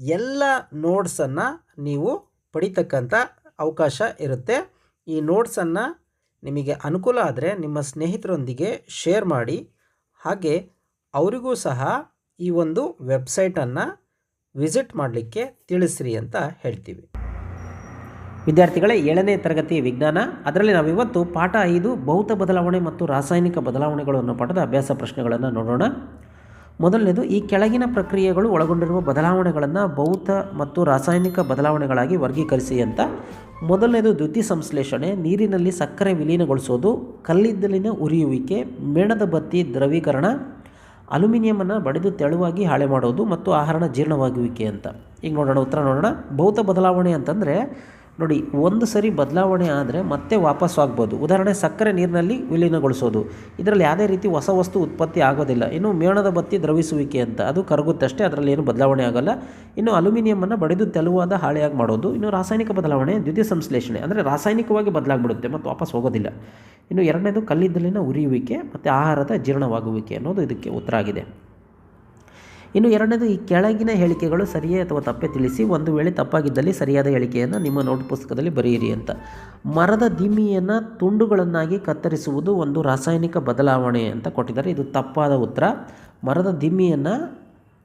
ಎಲ್ಲ ನೋಟ್ಸನ್ನು ನೀವು ಪಡಿತಕ್ಕಂಥ ಅವಕಾಶ ಇರುತ್ತೆ. ಈ ನೋಟ್ಸನ್ನು ನಿಮಗೆ ಅನುಕೂಲ ಆದರೆ ನಿಮ್ಮ ಸ್ನೇಹಿತರೊಂದಿಗೆ ಶೇರ್ ಮಾಡಿ. ಹಾಗೆ ಅವರಿಗೂ ಸಹ ಈ ಒಂದು ವೆಬ್ಸೈಟನ್ನು ವಿಸಿಟ್ ಮಾಡಲಿಕ್ಕೆ ತಿಳಿಸ್ರಿ ಅಂತ ಹೇಳ್ತೀವಿ. ವಿದ್ಯಾರ್ಥಿಗಳೇ, ಏಳನೇ ತರಗತಿ ವಿಜ್ಞಾನ, ಅದರಲ್ಲಿ ನಾವಿವತ್ತು ಪಾಠ ಐದು ಭೌತ ಬದಲಾವಣೆ ಮತ್ತು ರಾಸಾಯನಿಕ ಬದಲಾವಣೆಗಳು ಅನ್ನೋ ಪಾಠದ ಅಭ್ಯಾಸ ಪ್ರಶ್ನೆಗಳನ್ನು ನೋಡೋಣ. ಮೊದಲನೇದು, ಈ ಕೆಳಗಿನ ಪ್ರಕ್ರಿಯೆಗಳು ಒಳಗೊಂಡಿರುವ ಬದಲಾವಣೆಗಳನ್ನು ಭೌತ ಮತ್ತು ರಾಸಾಯನಿಕ ಬದಲಾವಣೆಗಳಾಗಿ ವರ್ಗೀಕರಿಸಿ ಅಂತ. ಮೊದಲನೇದು, ದ್ಯುತಿ ಸಂಶ್ಲೇಷಣೆ, ನೀರಿನಲ್ಲಿ ಸಕ್ಕರೆ ವಿಲೀನಗೊಳಿಸೋದು, ಕಲ್ಲಿದ್ದಲಿನ ಉರಿಯುವಿಕೆ, ಮೇಣದ ಬತ್ತಿ ದ್ರವೀಕರಣ ಅಲ್ಯೂಮಿನಿಯಮನ್ನು ಬಡಿದು ತೆಳುವಾಗಿ ಹಾಳೆ ಮಾಡೋದು ಮತ್ತು ಆಹಾರನ ಜೀರ್ಣವಾಗುವಿಕೆ ಅಂತ. ಈಗ ನೋಡೋಣ, ಉತ್ತರ ನೋಡೋಣ. ಭೌತ ಬದಲಾವಣೆ ಅಂತಂದರೆ ನೋಡಿ, ಒಂದು ಸರಿ ಬದಲಾವಣೆ ಆದರೆ ಮತ್ತೆ ವಾಪಸ್ ಆಗ್ಬೋದು. ಉದಾಹರಣೆ, ಸಕ್ಕರೆ ನೀರಿನಲ್ಲಿ ವಿಲೀನಗೊಳಿಸೋದು. ಇದರಲ್ಲಿ ಯಾವುದೇ ರೀತಿ ಹೊಸ ವಸ್ತು ಉತ್ಪತ್ತಿ ಆಗೋದಿಲ್ಲ. ಇನ್ನು ಮೇಣದ ಬತ್ತಿ ದ್ರವಿಸುವಿಕೆ ಅಂತ, ಅದು ಕರಗುತ್ತಷ್ಟೇ ಅದರಲ್ಲಿ ಏನು ಬದಲಾವಣೆ ಆಗೋಲ್ಲ. ಇನ್ನು ಅಲ್ಯೂಮಿನಿಯಮನ್ನು ಬಡಿದು ತೆಲುವಾದ ಹಾಳೆಯಾಗಿ ಮಾಡೋದು. ಇನ್ನು ರಾಸಾಯನಿಕ ಬದಲಾವಣೆ, ದ್ವಿತೀಯ ಸಂಶ್ಲೇಷಣೆ. ಅಂದರೆ ರಾಸಾಯನಿಕವಾಗಿ ಬದಲಾಗ್ಬಿಡುತ್ತೆ ಮತ್ತು ವಾಪಸ್ ಹೋಗೋದಿಲ್ಲ. ಇನ್ನು ಎರಡನೇದು ಕಲ್ಲಿದ್ದಲಿನ ಉರಿಯುವಿಕೆ ಮತ್ತು ಆಹಾರದ ಜೀರ್ಣವಾಗುವಿಕೆ ಅನ್ನೋದು ಇದಕ್ಕೆ ಉತ್ತರ ಆಗಿದೆ. ಇನ್ನು ಎರಡನೇದು, ಈ ಕೆಳಗಿನ ಹೇಳಿಕೆಗಳು ಸರಿಯೇ ಅಥವಾ ತಪ್ಪೇ ತಿಳಿಸಿ, ಒಂದು ವೇಳೆ ತಪ್ಪಾಗಿದ್ದಲ್ಲಿ ಸರಿಯಾದ ಹೇಳಿಕೆಯನ್ನು ನಿಮ್ಮ ನೋಟ್ ಪುಸ್ತಕದಲ್ಲಿ ಬರೆಯಿರಿ ಅಂತ. ಮರದ ದಿಮ್ಮಿಯನ್ನು ತುಂಡುಗಳನ್ನಾಗಿ ಕತ್ತರಿಸುವುದು ಒಂದು ರಾಸಾಯನಿಕ ಬದಲಾವಣೆ ಅಂತ ಕೊಟ್ಟಿದ್ದಾರೆ. ಇದು ತಪ್ಪಾದ ಉತ್ತರ. ಮರದ ದಿಮ್ಮಿಯನ್ನು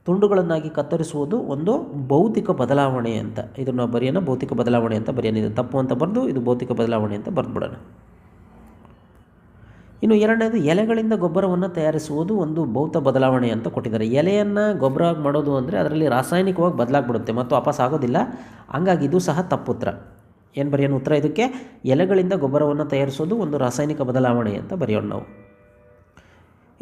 ತುಂಡುಗಳನ್ನಾಗಿ ಕತ್ತರಿಸುವುದು ಒಂದು ಭೌತಿಕ ಬದಲಾವಣೆ ಅಂತ. ಇದನ್ನು ಬರೆಯೋಣ ಭೌತಿಕ ಬದಲಾವಣೆ ಅಂತ ಬರೆಯೋಣ ಇದು ತಪ್ಪು ಅಂತ ಬರೆದು, ಇದು ಭೌತಿಕ ಬದಲಾವಣೆ ಅಂತ ಬರೆದ್ಬಿಡೋಣ. ಇನ್ನು ಎರಡನೇದು ಎಲೆಗಳಿಂದ ಗೊಬ್ಬರವನ್ನು ತಯಾರಿಸುವುದು ಒಂದು ಭೌತ ಬದಲಾವಣೆ ಅಂತ ಕೊಟ್ಟಿದ್ದಾರೆ. ಎಲೆಯನ್ನು ಗೊಬ್ಬರ ಮಾಡೋದು ಅಂದರೆ ಅದರಲ್ಲಿ ರಾಸಾಯನಿಕವಾಗಿ ಬದಲಾಗ್ಬಿಡುತ್ತೆ ಮತ್ತು ವಾಪಸ್ ಆಗೋದಿಲ್ಲ. ಹಂಗಾಗಿ ಇದು ಸಹ ತಪ್ಪುತ್ರ. ಏನು ಬರೆಯೋಣ ಉತ್ತರ ಇದಕ್ಕೆ? ಎಲೆಗಳಿಂದ ಗೊಬ್ಬರವನ್ನು ತಯಾರಿಸೋದು ಒಂದು ರಾಸಾಯನಿಕ ಬದಲಾವಣೆ ಅಂತ ಬರೆಯೋಣ ನಾವು.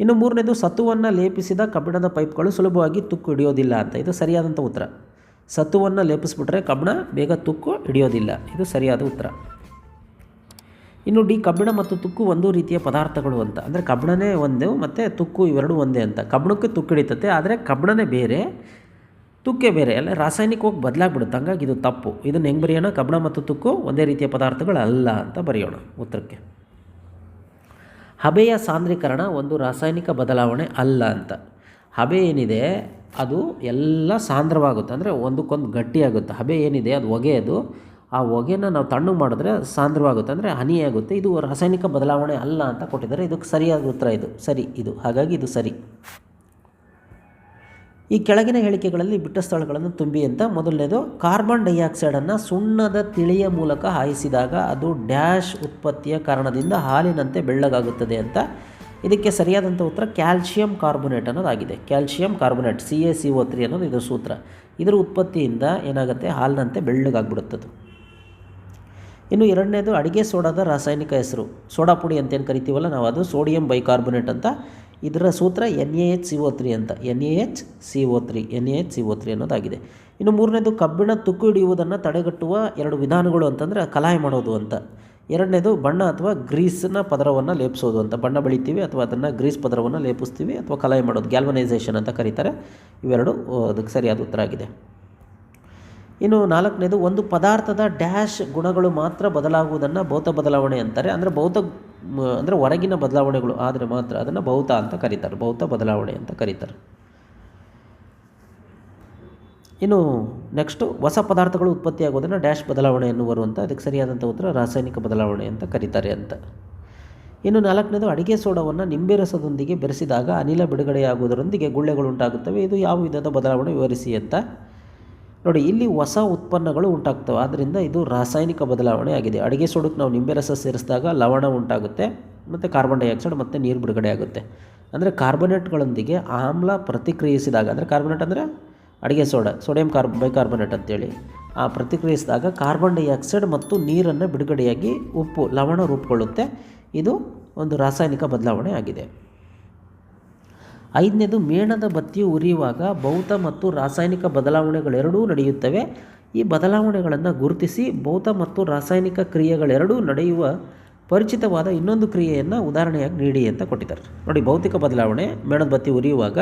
ಇನ್ನು ಮೂರನೇದು ಸತುವನ್ನು ಲೇಪಿಸಿದ ಕಬ್ಬಿಣದ ಪೈಪ್ಗಳು ಸುಲಭವಾಗಿ ತುಕ್ಕು ಹಿಡಿಯೋದಿಲ್ಲ ಅಂತ. ಇದು ಸರಿಯಾದಂಥ ಉತ್ತರ. ಸತ್ತುವನ್ನು ಲೇಪಿಸ್ಬಿಟ್ರೆ ಕಬ್ಬಿಣ ಬೇಗ ತುಕ್ಕು ಹಿಡಿಯೋದಿಲ್ಲ. ಇದು ಸರಿಯಾದ ಉತ್ತರ. ಇನ್ನು ಡಿ, ಕಬ್ಬಿಣ ಮತ್ತು ತುಕ್ಕು ಒಂದು ರೀತಿಯ ಪದಾರ್ಥಗಳು ಅಂತ. ಅಂದರೆ ಕಬ್ಬಿಣನೇ ಒಂದು ಮತ್ತು ತುಕ್ಕು ಇವೆರಡೂ ಒಂದೇ ಅಂತ. ಕಬ್ಬಿಣಕ್ಕೆ ತುಕ್ಕು ಹಿಡಿತತೆ, ಆದರೆ ಕಬ್ಬಿಣನೇ ಬೇರೆ, ತುಕ್ಕೆ ಬೇರೆ. ಅಲ್ಲ ರಾಸಾಯನಿಕವಾಗಿ ಬದಲಾಗ್ಬಿಡುತ್ತೆ. ಹಂಗಾಗಿ ಇದು ತಪ್ಪು. ಇದನ್ನು ಹೆಂಗೆ ಬರೆಯೋಣ? ಕಬ್ಬಿಣ ಮತ್ತು ತುಕ್ಕು ಒಂದೇ ರೀತಿಯ ಪದಾರ್ಥಗಳಲ್ಲ ಅಂತ ಬರೆಯೋಣ ಉತ್ತರಕ್ಕೆ. ಹಬೆಯ ಸಾಂದ್ರೀಕರಣ ಒಂದು ರಾಸಾಯನಿಕ ಬದಲಾವಣೆ ಅಲ್ಲ ಅಂತ. ಹಬೆ ಏನಿದೆ? ಅದು ಎಲ್ಲ ಸಾಂದ್ರವಾಗುತ್ತೆ. ಅಂದರೆ ಒಂದಕ್ಕೊಂದು ಗಟ್ಟಿಯಾಗುತ್ತೆ. ಹಬೆ ಏನಿದೆ? ಅದು ಹೊಗೆ ಅದು ಆ ಹೊಗೆನ ನಾವು ತಣ್ಣಗೆ ಮಾಡಿದ್ರೆ ಸಾಂದ್ರವಾಗುತ್ತೆ. ಅಂದರೆ ಹನಿಯಾಗುತ್ತೆ ಇದು ರಾಸಾಯನಿಕ ಬದಲಾವಣೆ ಅಲ್ಲ ಅಂತ ಕೊಟ್ಟಿದ್ದಾರೆ. ಇದಕ್ಕೆ ಸರಿಯಾದ ಉತ್ತರ ಇದು. ಸರಿ, ಇದು. ಹಾಗಾಗಿ ಇದು ಸರಿ. ಈ ಕೆಳಗಿನ ಹೇಳಿಕೆಗಳಲ್ಲಿ ಬಿಟ್ಟ ಸ್ಥಳಗಳನ್ನು ತುಂಬಿ ಅಂತ. ಮೊದಲನೇದು, ಕಾರ್ಬನ್ ಡೈಆಕ್ಸೈಡನ್ನು ಸುಣ್ಣದ ತಿಳಿಯ ಮೂಲಕ ಹಾಯಿಸಿದಾಗ ಅದು ಡ್ಯಾಶ್ ಉತ್ಪತ್ತಿಯ ಕಾರಣದಿಂದ ಹಾಲಿನಂತೆ ಬೆಳ್ಳಗಾಗುತ್ತದೆ ಅಂತ. ಇದಕ್ಕೆ ಸರಿಯಾದಂಥ ಉತ್ತರ calcium carbonate ಅನ್ನೋದಾಗಿದೆ. Calcium carbonate C A C O three ಅನ್ನೋದು ಇದು ಸೂತ್ರ. ಇದರ ಉತ್ಪತ್ತಿಯಿಂದ ಏನಾಗುತ್ತೆ? ಹಾಲಿನಂತೆ ಬೆಳ್ಳಗಾಗ್ಬಿಡುತ್ತದು. ಇನ್ನು ಎರಡನೇದು ಅಡುಗೆ ಸೋಡಾದ ರಾಸಾಯನಿಕ ಹೆಸರು. ಸೋಡಾ ಪುಡಿ ಅಂತೇನು ಕರಿತೀವಲ್ಲ, ನಾವು ಅದು ಸೋಡಿಯಂ ಬೈಕಾರ್ಬೊನೇಟ್ ಅಂತ. ಇದರ ಸೂತ್ರ N A H C O three ಅಂತ. N A H C O three, N A H C O three ಅನ್ನೋದಾಗಿದೆ. ಇನ್ನು ಮೂರನೇದು ಕಬ್ಬಿಣ ತುಕ್ಕು ಹಿಡಿಯುವುದನ್ನು ತಡೆಗಟ್ಟುವ ಎರಡು ವಿಧಾನಗಳು ಅಂತಂದರೆ ಕಲಾಯಿ ಮಾಡೋದು ಅಂತ. ಎರಡನೇದು ಬಣ್ಣ ಅಥವಾ ಗ್ರೀಸ್ನ ಪದರವನ್ನು ಲೇಪಿಸೋದು ಅಂತ. ಬಣ್ಣ ಬೆಳಿತೀವಿ ಅಥವಾ ಅದನ್ನು ಗ್ರೀಸ್ ಪದರವನ್ನು ಲೇಪಿಸ್ತೀವಿ ಅಥವಾ ಕಲಾಯಿ ಮಾಡೋದು. ಗ್ಯಾಲ್ವನೈಸೇಷನ್ ಅಂತ ಕರೀತಾರೆ. ಇವೆರಡು ಅದಕ್ಕೆ ಸರಿಯಾದ ಉತ್ತರ ಆಗಿದೆ. ಇನ್ನು ನಾಲ್ಕನೇದು, ಒಂದು ಪದಾರ್ಥದ ಡ್ಯಾಶ್ ಗುಣಗಳು ಮಾತ್ರ ಬದಲಾಗುವುದನ್ನು ಭೌತ ಬದಲಾವಣೆ ಅಂತಾರೆ. ಅಂದರೆ ಭೌತ, ಅಂದರೆ ಹೊರಗಿನ ಬದಲಾವಣೆಗಳು ಆದರೆ ಮಾತ್ರ ಅದನ್ನು ಭೌತ ಅಂತ ಕರೀತಾರೆ. ಭೌತ ಬದಲಾವಣೆ ಅಂತ ಕರೀತಾರೆ. ಇನ್ನು ನೆಕ್ಸ್ಟು, ಹೊಸ ಪದಾರ್ಥಗಳು ಉತ್ಪತ್ತಿಯಾಗೋದನ್ನು ಡ್ಯಾಶ್ ಬದಲಾವಣೆ ಎನ್ನುವರು ಅದಕ್ಕೆ ಸರಿಯಾದಂಥ ಉತ್ತರ ರಾಸಾಯನಿಕ ಬದಲಾವಣೆ ಅಂತ ಕರೀತಾರೆ ಅಂತ. ಇನ್ನು ನಾಲ್ಕನೇದು, ಅಡಿಗೆ ಸೋಡವನ್ನು ನಿಂಬೆ ರಸದೊಂದಿಗೆ ಬೆರೆಸಿದಾಗ ಅನಿಲ ಬಿಡುಗಡೆಯಾಗುವುದರೊಂದಿಗೆ ಗುಳ್ಳೆಗಳು ಉಂಟಾಗುತ್ತವೆ ಇದು ಯಾವ ವಿಧದ ಬದಲಾವಣೆ ವಿವರಿಸಿ ಅಂತ ನೋಡಿ, ಇಲ್ಲಿ ಹೊಸ ಉತ್ಪನ್ನಗಳು ಉಂಟಾಗ್ತವೆ. ಆದ್ದರಿಂದ ಇದು ರಾಸಾಯನಿಕ ಬದಲಾವಣೆ ಆಗಿದೆ. ಅಡುಗೆ ಸೋಡಕ್ಕೆ ನಾವು ನಿಂಬೆ ರಸ ಸೇರಿಸಿದಾಗ ಲವಣ ಉಂಟಾಗುತ್ತೆ, ಮತ್ತು ಕಾರ್ಬನ್ ಡೈಆಕ್ಸೈಡ್, ಮತ್ತು ನೀರು ಬಿಡುಗಡೆ ಆಗುತ್ತೆ. ಅಂದರೆ ಕಾರ್ಬೊನೇಟ್ಗಳೊಂದಿಗೆ ಆಮ್ಲ ಪ್ರತಿಕ್ರಿಯಿಸಿದಾಗ, ಅಂದರೆ ಕಾರ್ಬೊನೇಟ್ ಅಂದರೆ ಅಡುಗೆ ಸೋಡಾ, ಸೋಡಿಯಂ ಕಾರ್ಬ್, ಬೈಕಾರ್ಬೊನೇಟ್ ಅಂತೇಳಿ. ಆ ಪ್ರತಿಕ್ರಿಯಿಸಿದಾಗ ಕಾರ್ಬನ್ ಡೈಆಕ್ಸೈಡ್ ಮತ್ತು ನೀರನ್ನು ಬಿಡುಗಡೆಯಾಗಿ ಉಪ್ಪು, ಲವಣ ರೂಪುಗೊಳ್ಳುತ್ತೆ. ಇದು ಒಂದು ರಾಸಾಯನಿಕ ಬದಲಾವಣೆ ಆಗಿದೆ. ಐದನೇದು, ಮೇಣದ ಬತ್ತಿಯು ಉರಿಯುವಾಗ ಭೌತ ಮತ್ತು ರಾಸಾಯನಿಕ ಬದಲಾವಣೆಗಳೆರಡೂ ನಡೆಯುತ್ತವೆ. ಈ ಬದಲಾವಣೆಗಳನ್ನು ಗುರುತಿಸಿ ಭೌತ ಮತ್ತು ರಾಸಾಯನಿಕ ಕ್ರಿಯೆಗಳೆರಡೂ ನಡೆಯುವ ಪರಿಚಿತವಾದ ಇನ್ನೊಂದು ಕ್ರಿಯೆಯನ್ನು ಉದಾಹರಣೆಯಾಗಿ ನೀಡಿ ಅಂತ ಕೊಟ್ಟಿದ್ದಾರೆ. ನೋಡಿ, ಭೌತಿಕ ಬದಲಾವಣೆ, ಮೇಣದ ಬತ್ತಿ ಉರಿಯುವಾಗ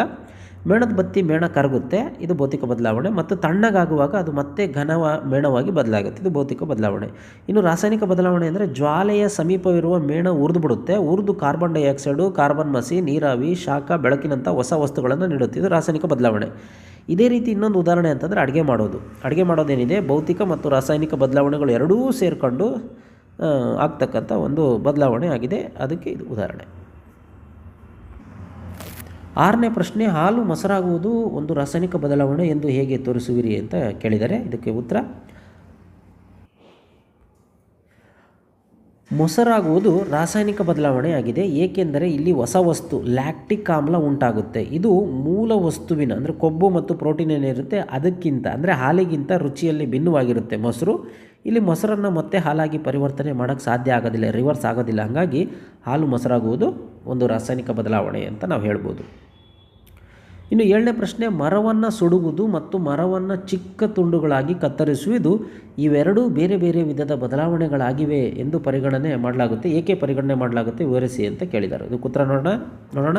ಮೇಣದ ಬತ್ತಿ ಮೇಣ ಕರಗುತ್ತೆ, ಇದು ಭೌತಿಕ ಬದಲಾವಣೆ. ಮತ್ತು ತಣ್ಣಗಾಗುವಾಗ ಅದು ಮತ್ತೆ ಘನವ, ಮೇಣವಾಗಿ ಬದಲಾಗುತ್ತೆ, ಇದು ಭೌತಿಕ ಬದಲಾವಣೆ. ಇನ್ನು ರಾಸಾಯನಿಕ ಬದಲಾವಣೆ ಅಂದರೆ ಜ್ವಾಲೆಯ ಸಮೀಪವಿರುವ ಮೇಣ ಉರಿದು ಬಿಡುತ್ತೆ ಉರಿದು ಕಾರ್ಬನ್ ಡೈಆಕ್ಸೈಡು, ಕಾರ್ಬನ್ ಮಸಿ, ನೀರಾವಿ, ಶಾಖ, ಬೆಳಕಿನಂಥ ಹೊಸ ವಸ್ತುಗಳನ್ನು ನೀಡುತ್ತೆ. ಇದು ರಾಸಾಯನಿಕ ಬದಲಾವಣೆ. ಇದೇ ರೀತಿ ಇನ್ನೊಂದು ಉದಾಹರಣೆ ಅಂತಂದರೆ ಅಡುಗೆ ಮಾಡೋದು. ಅಡುಗೆ ಮಾಡೋದೇನಿದೆ? ಭೌತಿಕ ಮತ್ತು ರಾಸಾಯನಿಕ ಬದಲಾವಣೆಗಳು ಎರಡೂ ಸೇರಿಕೊಂಡು ಆಗ್ತಕ್ಕಂಥ ಒಂದು ಬದಲಾವಣೆ ಆಗಿದೆ. ಅದಕ್ಕೆ ಇದು ಉದಾಹರಣೆ. ಆರನೇ ಪ್ರಶ್ನೆ ಹಾಲು ಮೊಸರಾಗುವುದು ಒಂದು ರಾಸಾಯನಿಕ ಬದಲಾವಣೆ ಎಂದು ಹೇಗೆ ತೋರಿಸುವಿರಿ ಅಂತ ಕೇಳಿದರೆ ಇದಕ್ಕೆ ಉತ್ತರ ಮೊಸರಾಗುವುದು ರಾಸಾಯನಿಕ ಬದಲಾವಣೆಯಾಗಿದೆ, ಏಕೆಂದರೆ ಇಲ್ಲಿ ಹೊಸ ವಸ್ತು, ಲ್ಯಾಕ್ಟಿಕ್ ಆಮ್ಲ ಉಂಟಾಗುತ್ತೆ. ಇದು ಮೂಲ ವಸ್ತುವಿನ, ಅಂದರೆ ಕೊಬ್ಬು ಮತ್ತು ಪ್ರೋಟೀನ್ ಏನಿರುತ್ತೆ ಅದಕ್ಕಿಂತ, ಅಂದರೆ ಹಾಲಿಗಿಂತ ರುಚಿಯಲ್ಲಿ ಭಿನ್ನವಾಗಿರುತ್ತೆ ಮೊಸರು. ಇಲ್ಲಿ ಮೊಸರನ್ನು ಮತ್ತೆ ಹಾಲಾಗಿ ಪರಿವರ್ತನೆ ಮಾಡೋಕ್ಕೆ ಸಾಧ್ಯ ಆಗೋದಿಲ್ಲ ರಿವರ್ಸ್ ಆಗೋದಿಲ್ಲ. ಹಾಗಾಗಿ ಹಾಲು ಮೊಸರಾಗುವುದು ಒಂದು ರಾಸಾಯನಿಕ ಬದಲಾವಣೆ ಅಂತ ನಾವು ಹೇಳ್ಬೋದು. ಇನ್ನು ಏಳನೇ ಪ್ರಶ್ನೆ, ಮರವನ್ನು ಸುಡುವುದು ಮತ್ತು ಮರವನ್ನು ಚಿಕ್ಕ ತುಂಡುಗಳಾಗಿ ಕತ್ತರಿಸುವುದು ಇವೆರಡೂ ಬೇರೆ ಬೇರೆ ವಿಧದ ಬದಲಾವಣೆಗಳಾಗಿವೆ ಎಂದು ಪರಿಗಣನೆ ಮಾಡಲಾಗುತ್ತೆ. ಏಕೆ ಪರಿಗಣನೆ ಮಾಡಲಾಗುತ್ತೆ? ವಿವರಿಸಿ ಅಂತ ಕೇಳಿದ್ದಾರೆ. ಇದು ಉತ್ತರ ನೋಡೋಣ. ನೋಡೋಣ.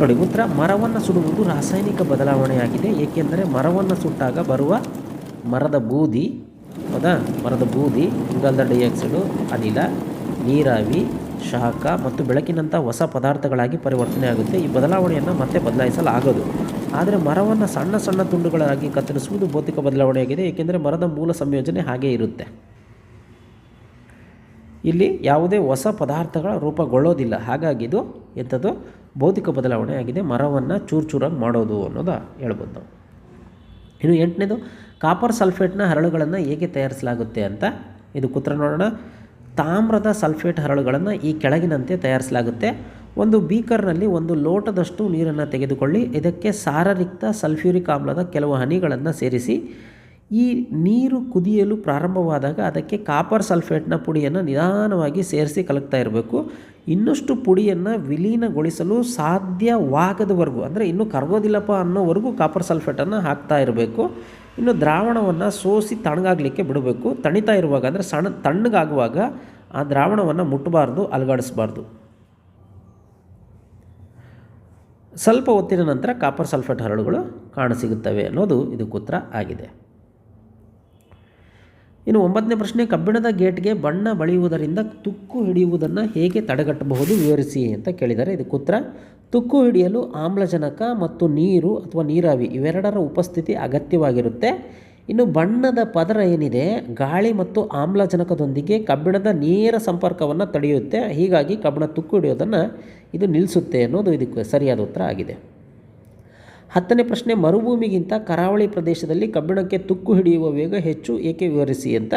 ನೋಡಿ, ಉತ್ತರ, ಮರವನ್ನು ಸುಡುವುದು ರಾಸಾಯನಿಕ ಬದಲಾವಣೆಯಾಗಿದೆ. ಏಕೆಂದರೆ ಮರವನ್ನು ಸುಟ್ಟಾಗ ಬರುವ ಮರದ ಬೂದಿ, ಹೌದಾ? ಮರದ ಬೂದಿ, ಇಂಗಾಲದ ಡೈಆಕ್ಸೈಡು, ಅನಿಲ, ನೀರಾವಿ ಶಾಖ ಮತ್ತು ಬೆಳಕಿನಂಥ ಹೊಸ ಪದಾರ್ಥಗಳಾಗಿ ಪರಿವರ್ತನೆ ಆಗುತ್ತೆ. ಈ ಬದಲಾವಣೆಯನ್ನು ಮತ್ತೆ ಬದಲಾಯಿಸಲಾಗದು. ಆದರೆ ಮರವನ್ನು ಸಣ್ಣ ಸಣ್ಣ ತುಂಡುಗಳಾಗಿ ಕತ್ತರಿಸುವುದು ಭೌತಿಕ ಬದಲಾವಣೆಯಾಗಿದೆ. ಏಕೆಂದರೆ ಮರದ ಮೂಲ ಸಂಯೋಜನೆ ಹಾಗೇ ಇರುತ್ತೆ. ಇಲ್ಲಿ ಯಾವುದೇ ಹೊಸ ಪದಾರ್ಥಗಳ ರೂಪಗೊಳ್ಳೋದಿಲ್ಲ. ಹಾಗಾಗಿ ಇದು ಎಂಥದ್ದು? ಭೌತಿಕ ಬದಲಾವಣೆಯಾಗಿದೆ. ಮರವನ್ನು ಚೂರು ಚೂರಾಗಿ ಮಾಡೋದು ಅನ್ನೋದು ಹೇಳ್ಬೋದು ಇನ್ನು ಎಂಟನೇದು ಕಾಪರ್ ಸಲ್ಫೇಟ್ನ ಹರಳುಗಳನ್ನು ಹೇಗೆ ತಯಾರಿಸಲಾಗುತ್ತೆ ಅಂತ ಇದು ಕುತ್ರ ನೋಡೋಣ. ತಾಮ್ರದ ಸಲ್ಫೇಟ್ ಹರಳುಗಳನ್ನು ಈ ಕೆಳಗಿನಂತೆ ತಯಾರಿಸಲಾಗುತ್ತೆ. ಒಂದು ಬೀಕರ್ನಲ್ಲಿ ಒಂದು ಲೋಟದಷ್ಟು ನೀರನ್ನು ತೆಗೆದುಕೊಳ್ಳಿ. ಇದಕ್ಕೆ ಸಾರರಿಕ್ತ ಸಲ್ಫ್ಯೂರಿಕ್ ಆಮ್ಲದ ಕೆಲವು ಹನಿಗಳನ್ನು ಸೇರಿಸಿ. ಈ ನೀರು ಕುದಿಯಲು ಪ್ರಾರಂಭವಾದಾಗ ಅದಕ್ಕೆ ಕಾಪರ್ ಸಲ್ಫೇಟ್ನ ಪುಡಿಯನ್ನು ನಿಧಾನವಾಗಿ ಸೇರಿಸಿ ಕಲಕ್ತಾ ಇರಬೇಕು. ಇನ್ನಷ್ಟು ಪುಡಿಯನ್ನು ವಿಲೀನಗೊಳಿಸಲು ಸಾಧ್ಯವಾಗದವರೆಗೂ, ಅಂದರೆ ಇನ್ನೂ ಕರಗೋದಿಲ್ಲಪ್ಪ ಅನ್ನೋವರೆಗೂ ಕಾಪರ್ ಸಲ್ಫೇಟನ್ನು ಹಾಕ್ತಾ ಇರಬೇಕು. ಇನ್ನು ದ್ರಾವಣವನ್ನು ಸೋಸಿ ತಣ್ಣಗಾಗಲಿಕ್ಕೆ ಬಿಡಬೇಕು. ತಣಿತಾ ಇರುವಾಗ ಅಂದರೆ ಸಣ್ಣ ತಣ್ಣಗಾಗುವಾಗ ಆ ದ್ರಾವಣವನ್ನು ಮುಟ್ಟಬಾರ್ದು ಅಲುಗಾಡಿಸಬಾರ್ದು. ಸ್ವಲ್ಪ ಹೊತ್ತಿನ ನಂತರ ಕಾಪರ್ ಸಲ್ಫೇಟ್ ಹರಳುಗಳು ಕಾಣಸಿಗುತ್ತವೆ ಅನ್ನೋದು ಇದಕ್ಕೆ ಉತ್ತರ ಆಗಿದೆ. ಇನ್ನು ಒಂಬತ್ತನೇ ಪ್ರಶ್ನೆ, ಕಬ್ಬಿಣದ ಗೇಟ್ಗೆ ಬಣ್ಣ ಬಳಿಯುವುದರಿಂದ ತುಕ್ಕು ಹಿಡಿಯುವುದನ್ನು ಹೇಗೆ ತಡೆಗಟ್ಟಬಹುದು ವಿವರಿಸಿ ಅಂತ ಕೇಳಿದ್ದಾರೆ. ಇದಕ್ಕೆ ಉತ್ತರ, ತುಕ್ಕು ಹಿಡಿಯಲು ಆಮ್ಲಜನಕ ಮತ್ತು ನೀರು ಅಥವಾ ನೀರಾವಿ ಇವೆರಡರ ಉಪಸ್ಥಿತಿ ಅಗತ್ಯವಾಗಿರುತ್ತೆ. ಇನ್ನು ಬಣ್ಣದ ಪದರ ಏನಿದೆ? ಗಾಳಿ ಮತ್ತು ಆಮ್ಲಜನಕದೊಂದಿಗೆ ಕಬ್ಬಿಣದ ನೇರ ಸಂಪರ್ಕವನ್ನು ತಡೆಯುತ್ತೆ. ಹೀಗಾಗಿ ಕಬ್ಬಿಣ ತುಕ್ಕು ಹಿಡಿಯೋದನ್ನು ಇದು ನಿಲ್ಲಿಸುತ್ತೆ ಅನ್ನೋದು ಇದಕ್ಕೆ ಸರಿಯಾದ ಉತ್ತರ ಆಗಿದೆ. ಹತ್ತನೇ ಪ್ರಶ್ನೆ, ಮರುಭೂಮಿಗಿಂತ ಕರಾವಳಿ ಪ್ರದೇಶದಲ್ಲಿ ಕಬ್ಬಿಣಕ್ಕೆ ತುಕ್ಕು ಹಿಡಿಯುವ ವೇಗ ಹೆಚ್ಚು, ಏಕೆ ವಿವರಿಸಿ ಅಂತ?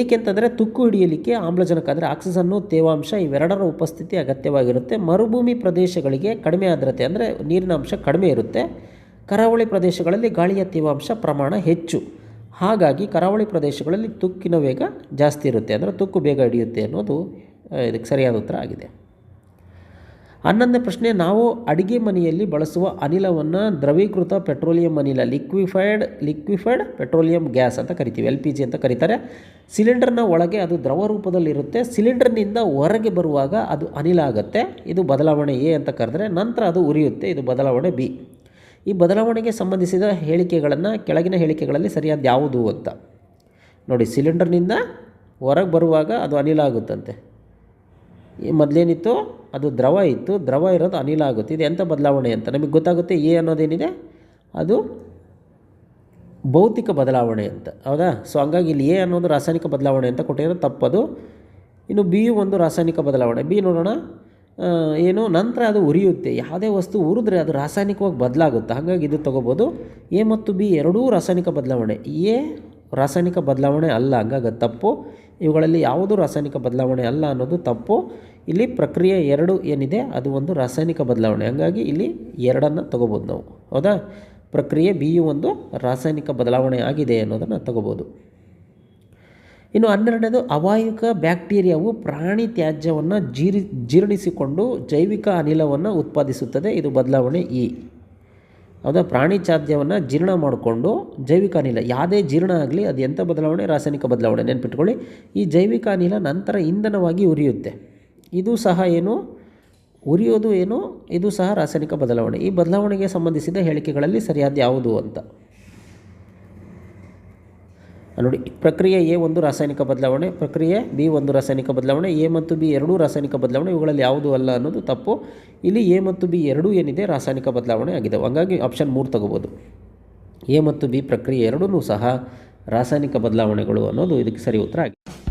ಏಕೆಂತಂದರೆ ತುಕ್ಕು ಹಿಡಿಯಲಿಕ್ಕೆ ಆಮ್ಲಜನಕ ಅಂದರೆ ಆಕ್ಸಿಜನ್ನು ತೇವಾಂಶ ಇವೆರಡರ ಉಪಸ್ಥಿತಿ ಅಗತ್ಯವಾಗಿರುತ್ತೆ. ಮರುಭೂಮಿ ಪ್ರದೇಶಗಳಿಗೆ ಕಡಿಮೆ ಆದ್ರತೆ ಅಂದರೆ ನೀರಿನ ಅಂಶ ಕಡಿಮೆ ಇರುತ್ತೆ. ಕರಾವಳಿ ಪ್ರದೇಶಗಳಲ್ಲಿ ಗಾಳಿಯ ತೇವಾಂಶ ಪ್ರಮಾಣ ಹೆಚ್ಚು. ಹಾಗಾಗಿ ಕರಾವಳಿ ಪ್ರದೇಶಗಳಲ್ಲಿ ತುಕ್ಕಿನ ವೇಗ ಜಾಸ್ತಿ ಇರುತ್ತೆ. ಅಂದರೆ ತುಕ್ಕು ಬೇಗ ಹಿಡಿಯುತ್ತೆ ಅನ್ನೋದು ಇದಕ್ಕೆ ಸರಿಯಾದ ಉತ್ತರ ಆಗಿದೆ. ಹನ್ನೊಂದನೇ ಪ್ರಶ್ನೆ, ನಾವು ಅಡಿಗೆ ಮನೆಯಲ್ಲಿ ಬಳಸುವ ಅನಿಲವನ್ನು ದ್ರವೀಕೃತ ಪೆಟ್ರೋಲಿಯಂ ಅನಿಲ, ಲಿಕ್ವಿಫೈಡ್ ಲಿಕ್ವಿಫೈಡ್ ಪೆಟ್ರೋಲಿಯಂ ಗ್ಯಾಸ್ ಅಂತ ಕರಿತೀವಿ, ಎಲ್ ಪಿ ಜಿ ಅಂತ ಕರೀತಾರೆ. ಸಿಲಿಂಡರ್ನ ಒಳಗೆ ಅದು ದ್ರವ ರೂಪದಲ್ಲಿರುತ್ತೆ, ಸಿಲಿಂಡರ್ನಿಂದ ಹೊರಗೆ ಬರುವಾಗ ಅದು ಅನಿಲ ಆಗುತ್ತೆ. ಇದು ಬದಲಾವಣೆ ಎ ಅಂತ ಕರೆದ್ರೆ ನಂತರ ಅದು ಉರಿಯುತ್ತೆ, ಇದು ಬದಲಾವಣೆ ಬಿ. ಈ ಬದಲಾವಣೆಗೆ ಸಂಬಂಧಿಸಿದ ಹೇಳಿಕೆಗಳನ್ನು, ಕೆಳಗಿನ ಹೇಳಿಕೆಗಳಲ್ಲಿ ಸರಿಯಾದ ಯಾವುದು ಅಂತ. ನೋಡಿ, ಸಿಲಿಂಡರ್ನಿಂದ ಹೊರಗೆ ಬರುವಾಗ ಅದು ಅನಿಲ ಆಗುತ್ತಂತೆ. ಮೊದಲೇನಿತ್ತು? ಅದು ದ್ರವ ಇತ್ತು. ದ್ರವ ಇರೋದು ಅನಿಲ ಆಗುತ್ತೆ. ಇದು ಎಂಥ ಬದಲಾವಣೆ ಅಂತ ನಮಗೆ ಗೊತ್ತಾಗುತ್ತೆ. ಎ ಅನ್ನೋದೇನಿದೆ? ಅದು ಭೌತಿಕ ಬದಲಾವಣೆ ಅಂತ. ಹೌದಾ? ಸೊ ಹಂಗಾಗಿ ಇಲ್ಲಿ ಎ ಅನ್ನೋದು ರಾಸಾಯನಿಕ ಬದಲಾವಣೆ ಅಂತ ಕೊಟ್ಟಿರೋದು ತಪ್ಪದು. ಇನ್ನು ಬಿ ಒಂದು ರಾಸಾಯನಿಕ ಬದಲಾವಣೆ. ಬಿ ನೋಡೋಣ. ಏನು? ನಂತರ ಅದು ಉರಿಯುತ್ತೆ. ಯಾವುದೇ ವಸ್ತು ಉರಿದ್ರೆ ಅದು ರಾಸಾಯನಿಕವಾಗಿ ಬದಲಾಗುತ್ತೆ. ಹಾಗಾಗಿ ಇದು ತೊಗೋಬೋದು. ಎ ಮತ್ತು ಬಿ ಎರಡೂ ರಾಸಾಯನಿಕ ಬದಲಾವಣೆ. ಎ ರಾಸಾಯನಿಕ ಬದಲಾವಣೆ ಅಲ್ಲ. ಹಂಗಾಗಿ ತಪ್ಪು. ಇವುಗಳಲ್ಲಿ ಯಾವುದು ರಾಸಾಯನಿಕ ಬದಲಾವಣೆ ಅಲ್ಲ ಅನ್ನೋದು ತಪ್ಪು. ಇಲ್ಲಿ ಪ್ರಕ್ರಿಯೆ ಎರಡು ಏನಿದೆ, ಅದು ಒಂದು ರಾಸಾಯನಿಕ ಬದಲಾವಣೆ. ಹಾಗಾಗಿ ಇಲ್ಲಿ ಎರಡನ್ನು ತಗೋಬೋದು ನಾವು. ಹೌದಾ? ಪ್ರಕ್ರಿಯೆ ಬಿ ಯು ಒಂದು ರಾಸಾಯನಿಕ ಬದಲಾವಣೆ ಆಗಿದೆ ಅನ್ನೋದನ್ನು ತಗೋಬೋದು. ಇನ್ನು ಹನ್ನೆರಡನೇದು, ಅವಾಯುಕ ಬ್ಯಾಕ್ಟೀರಿಯಾವು ಪ್ರಾಣಿ ತ್ಯಾಜ್ಯವನ್ನು ಜೀರ್, ಜೀರ್ಣಿಸಿಕೊಂಡು ಜೈವಿಕ ಅನಿಲವನ್ನು ಉತ್ಪಾದಿಸುತ್ತದೆ. ಇದು ಬದಲಾವಣೆ ಇ. ಹೌದಾ ಪ್ರಾಣಿ ಚಾದ್ಯವನ್ನು ಜೀರ್ಣ ಮಾಡಿಕೊಂಡು ಜೈವಿಕ ಅನಿಲ, ಯಾವುದೇ ಜೀರ್ಣ ಆಗಲಿ ಅದು ಎಂಥ ಬದಲಾವಣೆ? ರಾಸಾಯನಿಕ ಬದಲಾವಣೆ. ನೆನ್ಪಿಟ್ಕೊಳ್ಳಿ. ಈ ಜೈವಿಕ ಅನಿಲ ನಂತರ ಇಂಧನವಾಗಿ ಉರಿಯುತ್ತೆ. ಇದು ಸಹ ಏನು? ಉರಿಯೋದು ಏನು? ಇದು ಸಹ ರಾಸಾಯನಿಕ ಬದಲಾವಣೆ. ಈ ಬದಲಾವಣೆಗೆ ಸಂಬಂಧಿಸಿದ ಹೇಳಿಕೆಗಳಲ್ಲಿ ಸರಿಯಾದ ಯಾವುದು ಅಂತ. ನೋಡಿ, ಪ್ರಕ್ರಿಯೆ ಎ ಒಂದು ರಾಸಾಯನಿಕ ಬದಲಾವಣೆ, ಪ್ರಕ್ರಿಯೆ ಬಿ ಒಂದು ರಾಸಾಯನಿಕ ಬದಲಾವಣೆ, ಎ ಮತ್ತು ಬಿ ಎರಡೂ ರಾಸಾಯನಿಕ ಬದಲಾವಣೆ, ಇವುಗಳಲ್ಲಿ ಯಾವುದು ಅಲ್ಲ ಅನ್ನೋದು ತಪ್ಪು. ಇಲ್ಲಿ ಎ ಮತ್ತು ಬಿ ಎರಡೂ ಏನಿದೆ, ರಾಸಾಯನಿಕ ಬದಲಾವಣೆ ಆಗಿದೆ ಹಾಗಾಗಿ ಆಪ್ಷನ್ ಮೂರು ತಗೋಬೋದು. ಎ ಮತ್ತು ಬಿ ಪ್ರಕ್ರಿಯೆ ಎರಡೂ ಸಹ ರಾಸಾಯನಿಕ ಬದಲಾವಣೆಗಳು ಅನ್ನೋದು ಇದಕ್ಕೆ ಸರಿ ಉತ್ತರ ಆಗಿದೆ